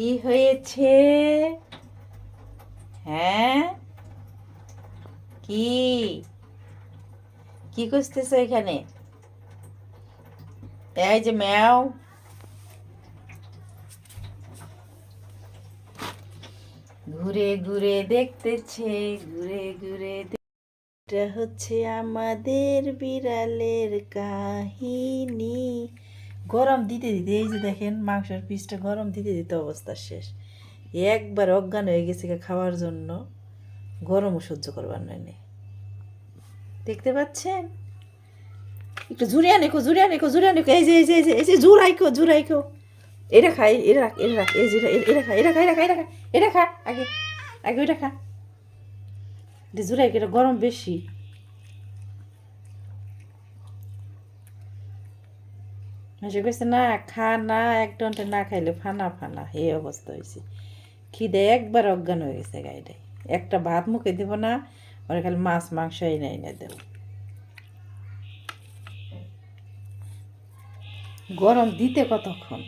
কি হয়েছে? হ্যাঁ? কি? কি করতেছো এখানে? এই যে ম্যাও। ঘুরে ঘুরে দেখতেছে, ঘুরে ঘুরে হচ্ছে আমাদের বিড়ালের কাহিনী। গরম দিতে দিতে এই যে দেখেন মাংসের পিসটা গরম দিতে দিতে অবস্থা শেষ। একবার অজ্ঞান হয়ে গেছে খাওয়ার জন্য। গরমও সহ্য করবার নয় দেখতে পাচ্ছেন? একটু জুড়ে আনেকো জুড়ে আনেকো জুড়ে আনেকো। এই যে এই যে এই যে এই যে জুড়াইকো জুড়াইকো। এটা খাই, এটা রাখ এটা রাখ, এই যে এটা- খা এটা খা এটা খা এটা খা এটা খা, আগে আগে ওইটা খা। জুড়াইকো, এটা গরম বেশি। সে কইছে, না, খা, না, এক ঘণ্টা না খাইলে ফানা ফানা। এই অবস্থা হয়েছে খিদে একবার অজ্ঞান হয়ে গেছে গাইডে একটা ভাত মুখে দেবো না, ওরা খালি মাছ, মাংস এনে এনে দেবো। গরম দিতে কতক্ষণ?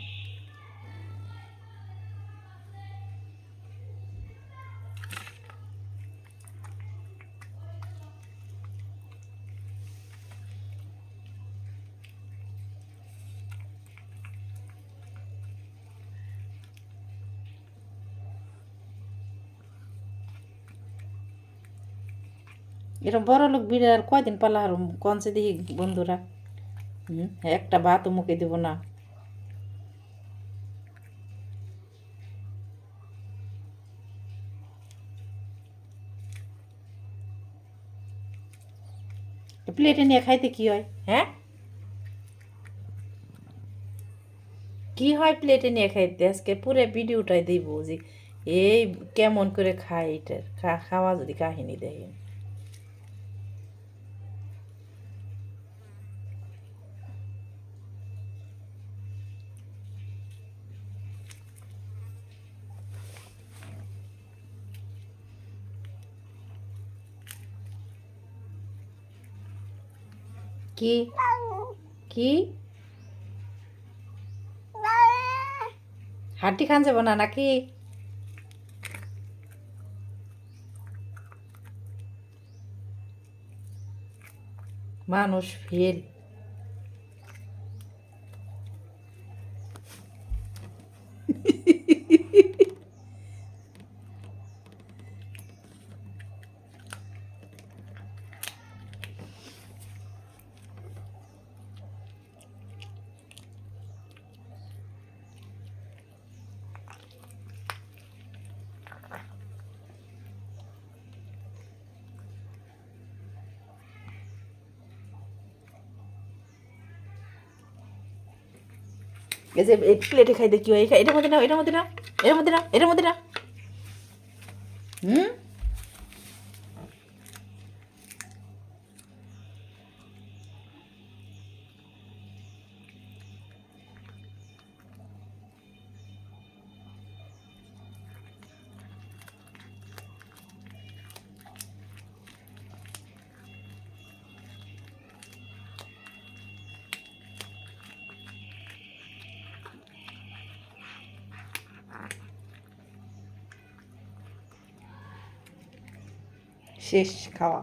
এরকম বড় লোক বিড়াল কয়দিন পালা আর কনসে দেখি বন্ধুরা? হুম? একটা ভাতও মুখে দেবো না। প্লেটে নিয়ে খাইতে কি হয়? হ্যাঁ? কি হয় প্লেটে নিয়ে খাইতে? আজকে পুরো ভিডিওটাই দিব যে এই কেমন করে খায় এটার? খাওয়া যদি কাহিনী দেখেন। কি? কি? হাড্ডি খান যাব না নাকি? মানুষ ফেল। এই যে প্লেটে খাইতে কি হয় এটার মধ্যে না এটার মধ্যে না এটার মধ্যে না এটার মধ্যে না হুম শেষ খাওয়া।